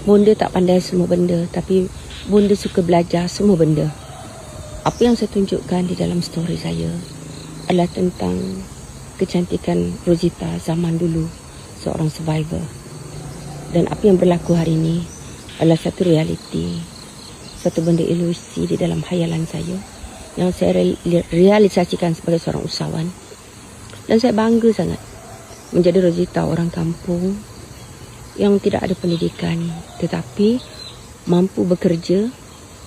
Bonda tak pandai semua benda tapi Bonda suka belajar semua benda. Apa yang saya tunjukkan di dalam story saya adalah tentang kecantikan Rosita zaman dulu seorang survivor. Dan apa yang berlaku hari ini adalah satu realiti, satu benda ilusi di dalam hayalan saya yang saya re- realisasikan sebagai seorang usahawan. Dan saya bangga sangat menjadi Rosita orang kampung yang tidak ada pendidikan tetapi mampu bekerja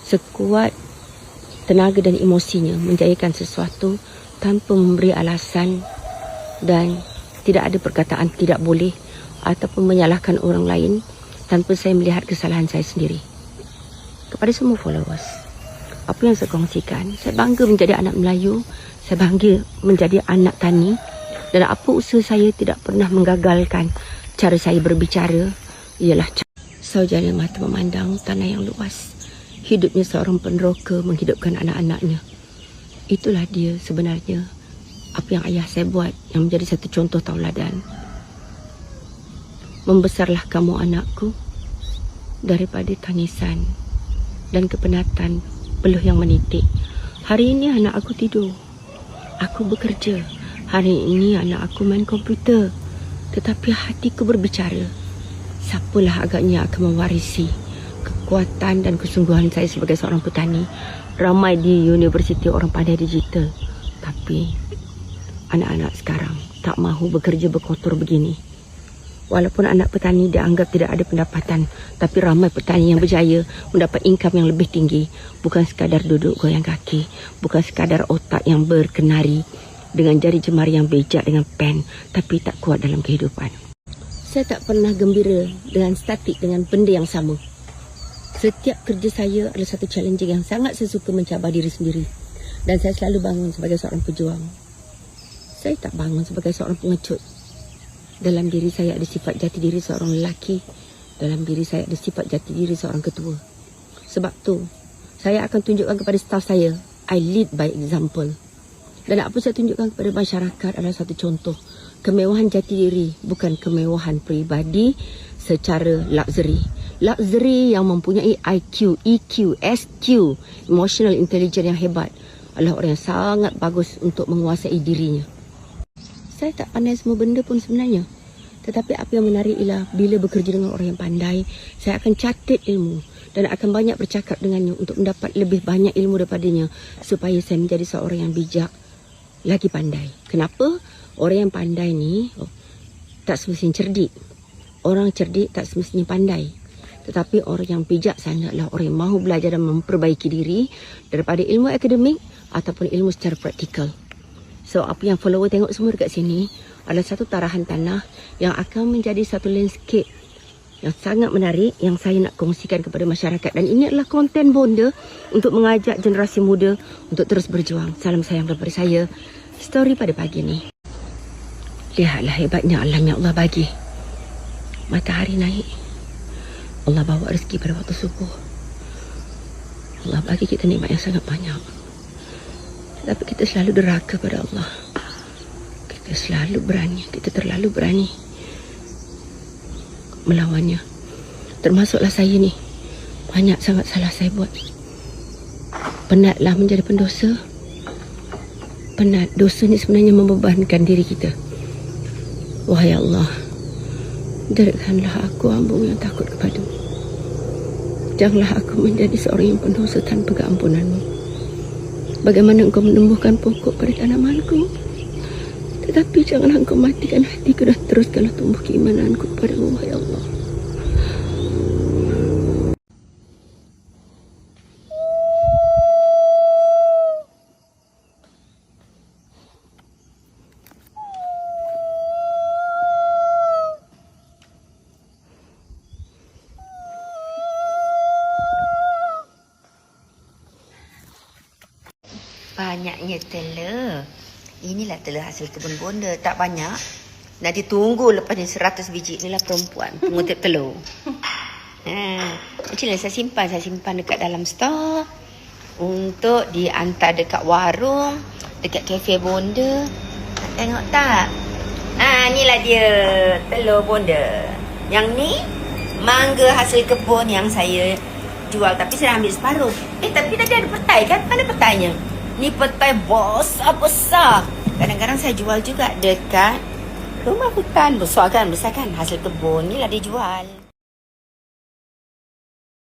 sekuat tenaga dan emosinya menjayakan sesuatu tanpa memberi alasan dan tidak ada perkataan tidak boleh ataupun menyalahkan orang lain tanpa saya melihat kesalahan saya sendiri. Kepada semua followers, apa yang saya kongsikan, saya bangga menjadi anak Melayu, saya bangga menjadi anak tani dan apa usaha saya tidak pernah menggagalkan cara saya berbicara ialah saujana mata memandang tanah yang luas. Hidupnya seorang peneroka menghidupkan anak-anaknya. Itulah dia sebenarnya apa yang ayah saya buat yang menjadi satu contoh tauladan. Membesarlah kamu anakku daripada tangisan dan kepenatan peluh yang menitik. Hari ini anak aku tidur. Aku bekerja. Hari ini anak aku main komputer. Tetapi hatiku berbicara. Siapalah agaknya akan mewarisi kekuatan dan kesungguhan saya sebagai seorang petani. Ramai di universiti orang pandai digital. Tapi anak-anak sekarang tak mahu bekerja berkotor begini. Walaupun anak petani dianggap tidak ada pendapatan, tapi ramai petani yang berjaya mendapat income yang lebih tinggi. Bukan sekadar duduk goyang kaki, bukan sekadar otak yang berkenari dengan jari jemari yang bejak dengan pen, tapi tak kuat dalam kehidupan. Saya tak pernah gembira dengan statik dengan benda yang sama. Setiap kerja saya adalah satu challenging yang sangat saya suka mencabar diri sendiri. Dan saya selalu bangun sebagai seorang pejuang. Saya tak bangun sebagai seorang pengecut. Dalam diri saya ada sifat jati diri seorang lelaki. Dalam diri saya ada sifat jati diri seorang ketua. Sebab tu, saya akan tunjukkan kepada staf saya, I lead by example. Dan apa saya tunjukkan kepada masyarakat adalah satu contoh. Kemewahan jati diri bukan kemewahan peribadi secara luxury. Luxury yang mempunyai IQ, EQ, SQ, emotional intelligence yang hebat adalah orang yang sangat bagus untuk menguasai dirinya. Saya tak pandai semua benda pun sebenarnya. Tetapi apa yang menarik ialah bila bekerja dengan orang yang pandai, saya akan catat ilmu dan akan banyak bercakap dengannya untuk mendapat lebih banyak ilmu daripadanya supaya saya menjadi seorang yang bijak lagi pandai. Kenapa? Orang yang pandai ni oh, tak semestinya cerdik. Orang cerdik tak semestinya pandai. Tetapi orang yang bijak sana adalah orang yang mahu belajar dan memperbaiki diri daripada ilmu akademik ataupun ilmu secara praktikal. So apa yang follower tengok semua dekat sini adalah satu tarahan tanah yang akan menjadi satu landscape yang sangat menarik yang saya nak kongsikan kepada masyarakat dan ini adalah konten bonda untuk mengajak generasi muda untuk terus berjuang. Salam sayang daripada saya. Story pada pagi ni. Lihatlah hebatnya alam yang Allah bagi. Matahari naik. Allah bawa rezeki pada waktu subuh. Allah bagi kita nikmat yang sangat banyak. Tapi kita selalu deraka pada Allah. Kita selalu berani. Kita terlalu berani. Melawannya. Termasuklah saya ni. Banyak sangat salah saya buat. Penatlah menjadi pendosa. Penat. Dosa ni sebenarnya membebankan diri kita. Wahai Allah. Derikanlah aku hamba yang takut kepadamu. Janganlah aku menjadi seorang yang pendosa tanpa keampunanmu. Bagaimana engkau menumbuhkan pokok pada tanamanku Tetapi janganlah engkau matikan hatiku Dan teruskanlah tumbuh keimananku kepada wahai Allah Banyaknya telur. Inilah telur hasil kebun bonda. Tak banyak. Nanti tunggu lepas ni 100 biji. Inilah perempuan. Pengutip telur. Ha. Macam mana saya simpan? Saya simpan dekat dalam stor. Untuk diantar dekat warung. Dekat kafe bonda. Nak tengok tak? Ah, inilah dia. Telur bonda. Yang ni mangga hasil kebun yang saya jual tapi saya ambil separuh. Eh tapi tadi ada petai kan? Mana petainya? Ni petai besar-besar. Kadang-kadang saya jual juga dekat rumah hutan. Besar kan? Besar kan? Hasil kebun ni lah dia jual.